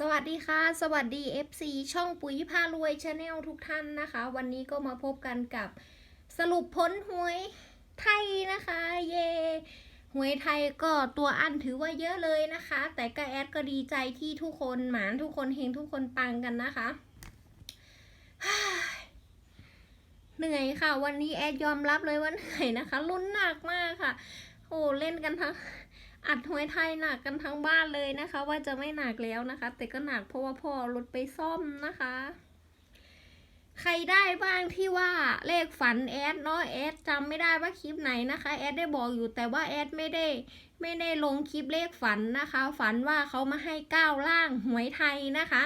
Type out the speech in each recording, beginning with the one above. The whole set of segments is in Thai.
สวัสดีค่ะ สวัสดี FC ช่องปุ๋ยพารวยชาแนลทุกท่านนะคะ วันนี้ก็มาพบกันกับสรุปผลหวยไทยนะคะ เย่หวยไทยก็ตัวอันถือว่าเยอะเลยนะคะ แต่ก็แอดก็ดีใจที่ทุกคนหมานทุกคนเฮงทุกคนปังกันนะคะเหนื่อยค่ะ วันนี้แอดยอมรับเลยว่าเหนื่อยนะคะลุ้นหนักมากค่ะ โอ้เล่นกันทั้ง อัดหวยไทยหนักกันทั้งบ้านเลยนะคะ ว่าจะไม่หนักแล้วนะคะ แต่ก็หนักเพราะว่าพ่อรถไปซ่อมนะคะ ใครได้บ้างที่ว่าเลขฝันแอดเนาะแอดจำไม่ได้ว่าคลิปไหนนะคะแอดได้บอกอยู่แต่ว่าแอดไม่ได้ไม่ได้ลงคลิปเลขฝันนะคะ ฝันว่าเขามาให้ก้าวล่างหวยไทยนะคะ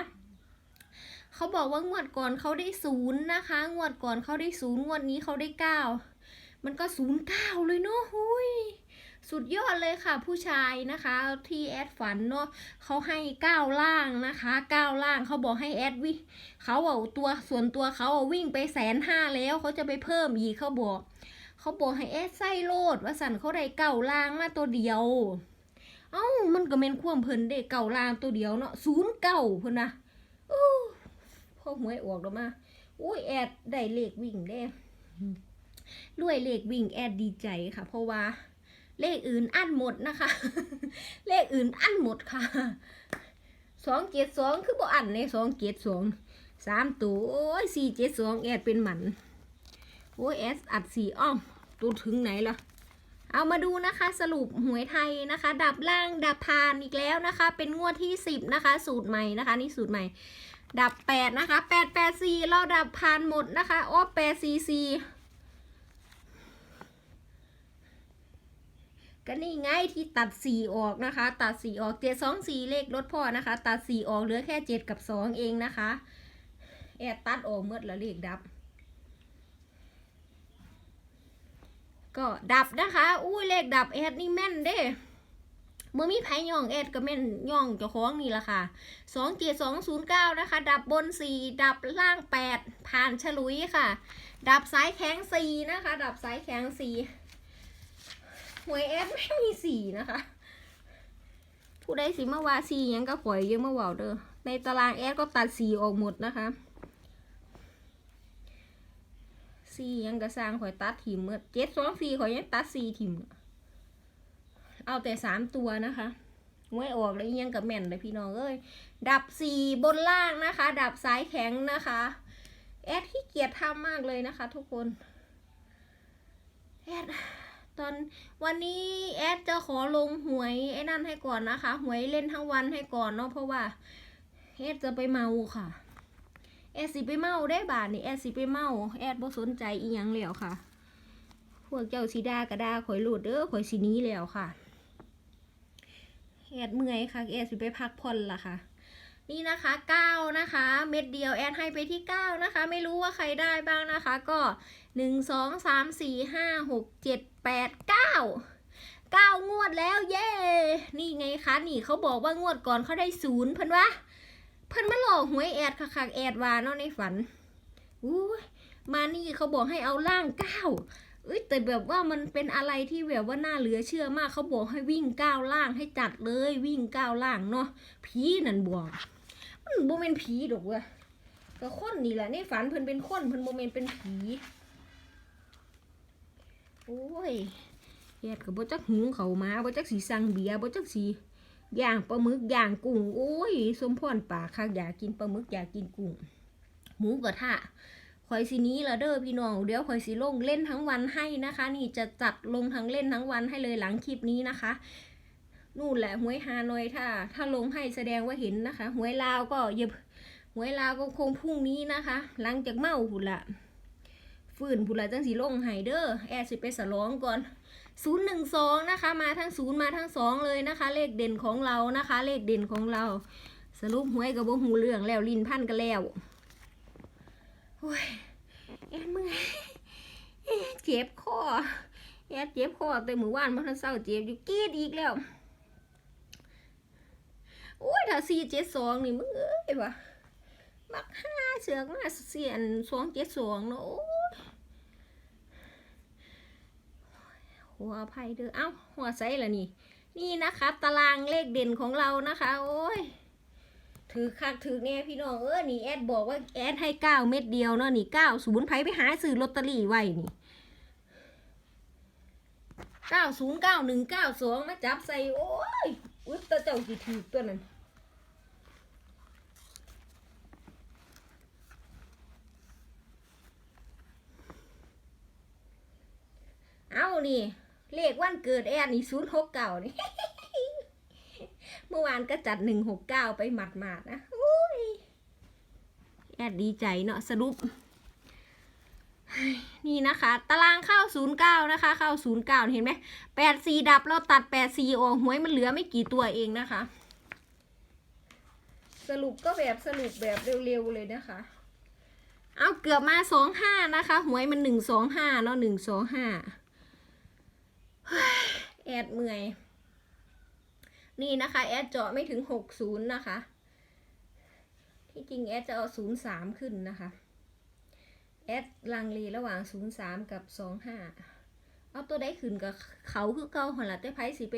เขาบอกว่างวดก่อนเขาได้ศูนย์นะคะ งวดก่อนเขาได้ศูนย์งวดนี้เขาได้เก้ามันก็ศูนย์เก้าเลยเนาะหุย สุดยอดเลยค่ะผู้ชายนะคะที่แอดฝันเนาะเขาให้ก้าวล่างนะคะก้าวล่างเขาบอกให้แอดวิเขาเอาตัวส่วนตัวเขาเอาวิ่งไปแสนห้าแล้วเขาจะไปเพิ่มอีกเขาบอกเขาบอกให้แอดไส้โลดว่าสันเขาได้เก่าล่างมาตัวเดียว เอ้ามันก็เป็นความเพลินเด็กเก่าล่างตัวเดียวเนาะศูนย์เก่าเพิ่นนะอู้พอหวยออกแล้วมาอุ้ยแอดได้เลขวิ่งเด้ด้วยเลขวิ่งแอดดีใจค่ะ เพราะว่า เลขอื่นอั้นหมดนะคะ เลขอื่นอั้นหมดค่ะสองเจ็ดสองคือบ่อั้นในสองเจ็ดสองสามตัวโอ้ยสี่เจ็ดสองแอดเป็นหมันโอ้ยแอดอัดสี่อ้อมตัวถึงไหนละเอามาดูนะคะสรุปหวยไทยนะคะ ดับล่างดับพานอีกแล้วนะคะ เป็นงวดที่สิบนะคะ สูตรใหม่นะคะ นี่สูตรใหม่ ดับแปดนะคะแปดแปดสี่เราดับพานหมดนะคะโอ้สี่ ก็นี่ไงที่ตัดสี่ออกนะคะ ตัดสี่ออกเจ็ดสองสี่เลขรถพ่อนะคะ ตัดสี่ออกเหลือแค่เจ็ดกับสองเองนะคะแอดตัดออกเมื่อละเลขดับ ก็ดับนะคะ อุ้ยเลขดับแอดนี่แม่นเด้เมื่อมีไพ่ย่องแอดก็แม่นย่องเจ้าของนี่ละค่ะสองเจ็ดสองศูนย์เก้านะคะ ดับบนสี่ดับล่างแปดผ่านฉลุยค่ะ ดับสายแข็งสี่นะคะ ดับสายแข็งสี่ หวยแอดไม่มีสีนะคะ ผู้ใดสีมาว่าสียังก็ข่อยเยอะมาเว่าเด้อในตารางแอดก็ตัดสีออกหมดนะคะสียังก็สร้างข่อยตัดถิ่มเมื่อเจ็ดสองสี่ข่อยยังตัดสีถิ่มเอาแต่สามตัวนะคะหวยออกแล้วยังกับแม่นเลยพี่น้องเอ้ยดับสี่บนล่างนะคะ ดับสายแข็งนะคะแอดขี้เกียจทำมากเลยนะคะ ทุกคนแอด ตอนวันนี้แอดจะขอลงหวยไอ้นั่นให้ก่อนนะคะ หวยเล่นทั้งวันให้ก่อนเนาะเพราะว่าแอดจะไปเมาค่ะแอดสิไปเมาได้บาทนี่แอดสิไปเมาแอดบ่สนใจอีหยังแล้วค่ะ พวกเจ้าสีดากระดาข่อยหลุดเด้อข่อยสีนี้แล้วค่ะแอดเมื่อยค่ะแอดสิไปพักผ่อนละค่ะ นี่นะคะเก้านะคะ เม็ดเดียวแอดให้ไปที่เก้านะคะ ไม่รู้ว่าใครได้บ้างนะคะ ก็หนึ่งสองสามสี่ห้าหกเจ็ดแปดเก้าเก้างวดแล้วเย้ นี่ไงคะ นี่เขาบอกว่างวดก่อนเขาได้ศูนย์เพิ่นวะเพิ่นมาหลอกหวยแอดคักๆแอดวาเนาะในฝันอู้มานี่เขาบอกให้เอาล่างเก้าเอ้ยแต่แบบว่ามันเป็นอะไรที่แบบว่าน่าเหลือเชื่อมากเขาบอกให้วิ่งก้าวล่างให้จัดเลยวิ่งก้าวล่างเนาะผีนั่นบอก มันโมเมนผีดอกเว้ยก็คนนี่แหละในฝันเพิ่นเป็นคนเพิ่นโมเมนเป็นผีโอ้ยแยดกับบ่จักหุงเขามาบ่จักสีสั่งเบียร์บ่จักสีย่างปลาหมึกย่างกุ้งโอ้ยสมพรปากคักอยากกินปลาหมึกอยากกินกุ้งหมูกระทะข่อยสิหนี้ละเด้อพี่น้องเดี๋ยวข่อยสิลงเล่นทั้งวันให้นะคะ นี่จะจัดลงทั้งเล่นทั้งวันให้เลยหลังคลิปนี้นะคะ นู่นแหละหวยฮานอยถ้า ถ้าลงให้แสดงว่าเห็นนะคะหวยลาวก็ย่าหวยลาวก็คงพรุ่งนี้นะคะ หลังจากเมาพุ่นละฟื้นพุ่นละจังสีลงให้เด้อแอดสิไปสลองก่อนศูนย์หนึ่งสองนะคะ มาทั้งศูนย์มาทั้งสองเลยนะคะ เลขเด่นของเรานะคะ เลขเด่นของเรา สรุปหวยกับบ่หูเรื่องแล้วลินพันกันแล้วโอ้ยแอดเมื่อยแอดเจ็บคอแอดเจ็บคอแต่มือวานมาทั้งเศร้าเจ็บอยู่กีดอีกแล้ว โอ้ยถ้าสี่เจ็ดสองนี่มึงเอ้ยวะมักห้าเสือกมาเสียนสองเจ็ดสองเนาะหัวภัยเด้อเอ้าหัวใสละนี่ นี่นะคะ ตารางเลขเด่นของเรานะคะ โอ้ยถือคักถือแน่พี่น้องเออนี่แอดบอกว่าแอดให้เก้าเม็ดเดียวเนาะนี่เก้าศูนย์ไผไปหาซื้อลอตเตอรี่ไว้นี่เก้าศูนย์เก้าหนึ่งเก้าสองมาจับใส่โอ้ย อุ้ยตาเจ้าสิถือตัวนั้นเอานี่ เลขวันเกิดแอนนี่ศูนย์หกเก่านี่ เมื่อวานก็จัดหนึ่งหกเก้าไปหมัดๆนะอุ้ยแอดดีใจเนาะสรุป นี่นะคะ ตารางเข้าศูนย์เก้านะคะ เข้าศูนย์เก้าเห็นไหมแปดสี่ดับเราตัดแปดสี่ออกหวยมันเหลือไม่กี่ตัวเองนะคะ สรุปก็แบบสรุปแบบเร็วๆเลยนะคะ เอาเกือบมาสองห้านะคะ หวยมันหนึ่งสองห้าเนาะหนึ่งสองห้าแอดเมื่อย นี่นะคะ แอดเจาะไม่ถึงหกศูนย์นะคะ ที่จริงแอดจะเอาศูนย์สามขึ้นนะคะ แอดลังเลระหว่าง 03 กับ 25 เอาตัวได้ขึ้นกับเขาคือเก่าหอนละแต่ไพ่สิไป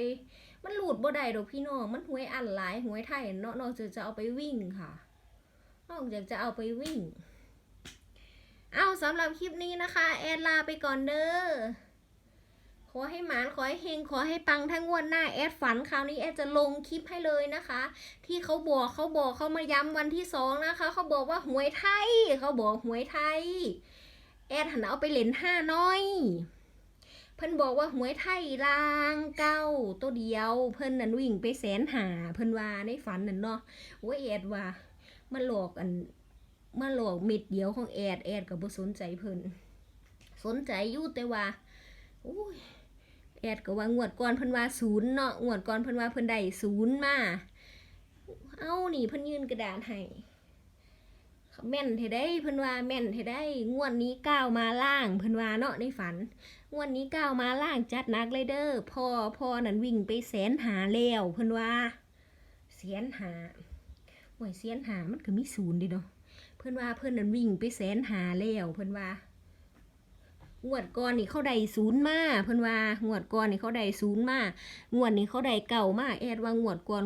มันหลุดบ่ได้ดอกพี่น้อง มันหวยอันหลายหวยไทยเนาะนอกจากจะเอาไปวิ่งค่ะนอกจากจะเอาไปวิ่ง เอาสำหรับคลิปนี้นะคะ แอดลาไปก่อนเด้อ ขอให้หมานขอให้เฮงขอให้ปังทั้งวันหน้าแอดฝันคราวนี้แอดจะลงคลิปให้เลยนะคะ ที่เขาบอกเขาบอกเขามาย้ำวันที่สองนะคะ เขาบอกว่าหวยไทย เขาบอกหวยไทย แอดหันเอาไปเล่นห้าน้อย เพิ่นบอกว่าหวยไทยลางเก้าตัวเดียว เพิ่นนั่นวิ่งไปแสนหาเพิ่นว่าในฝันนั่นเนาะโอ้ยแอดว่ามาหลอกอันมาหลอกเม็ดเดียวของแอดแอดก็บ่สนใจเพิ่นสนใจอยู่แต่ว่าโอ้ย แอดก็ว่างวดก่อนเพิ่นว่าศูนย์เนาะงวดก่อนเพิ่นว่าเพิ่นได้ศูนย์มา เอ้านี่เพิ่นยื่นกระดาษให้แม่นเทได้เพิ่นว่าแม่นเทได้งวดนี้ก้าวมาล่างเพิ่นว่าเนาะในฝันงวดนี้ก้าวมาล่างจัดนักเลยเด้อพ่อพ่อนั่นวิ่งไปแสนหาแล้วเพิ่นว่าแสนหาโอ้ยแสนหามันก็มีศูนย์ดิเนาะเพิ่นว่าเพิ่นนั่นวิ่งไปแสนหาแล้วเพิ่นว่า งวดก่อนนี่เขาได้ศูนย์มาเพิ่นว่างวดก่อนนี่เขาได้ศูนย์มางวดนี้เขาได้เก่ามาแอดว่างวดก่อน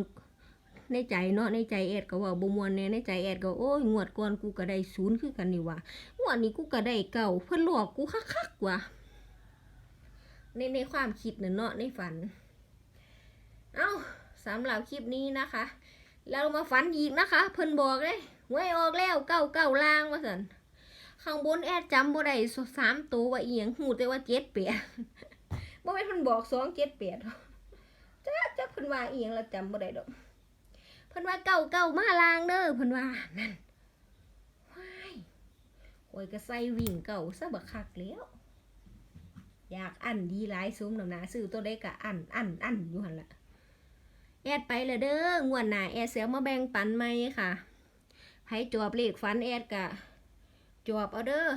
ในใจเนาะในใจแอดก็ว่าบ่มวนแน่ในใจแอดก็โอ้ยงวดก่อนกูก็ได้ศูนย์คือกันนี่ว่างวดนี้กูก็ได้เก่าเพิ่นหลอกกูคักๆว่ะในในความคิดเนาะในฝัน เอ้าสำหรับคลิปนี้นะคะแล้วมาฝันอีกนะคะ เพิ่นบอกเลยหวยออกแล้วเก้าเก้าล่างว่าซั่น ข้างบนแอดจำบ่ได้สามตัวว่าเอียงหูแต่ว่าเจ็ดแปดบ่แม่นเพิ่นบอกสองเจ็ดแปดจ้าจ้าเพิ่นว่าเอียงแล้วจำบ่ได้ดอกเพิ่นว่าเก่าเก่ามาลางเด้อเพิ่นว่านั่นว้ายโอ้ยก็ใส่วิ่งเก่าซะบักคักแล้วอยากอั้นดีหลายซุ้มหน้ำหนาซื้อตัวได้ก็อั้นอั้นอั้นอยู่หั่นละแอดไปเลยเด้องวดหน้าแอดเสียมาแบ่งปันไหมค่ะให้จวบเลขฝันแอดกะ จวบเอาเด้อ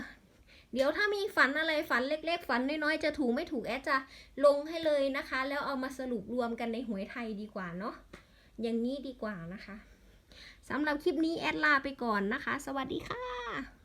เดี๋ยวถ้ามีฝันอะไรฝันเล็ก ๆ ฝันน้อยๆจะถูกไม่ถูกแอดจะลงให้เลยนะคะ แล้วเอามาสรุปรวมกันในหวยไทยดีกว่าเนาะอย่างนี้ดีกว่านะคะสำหรับคลิปนี้แอดลาไปก่อนนะคะ สวัสดีค่ะ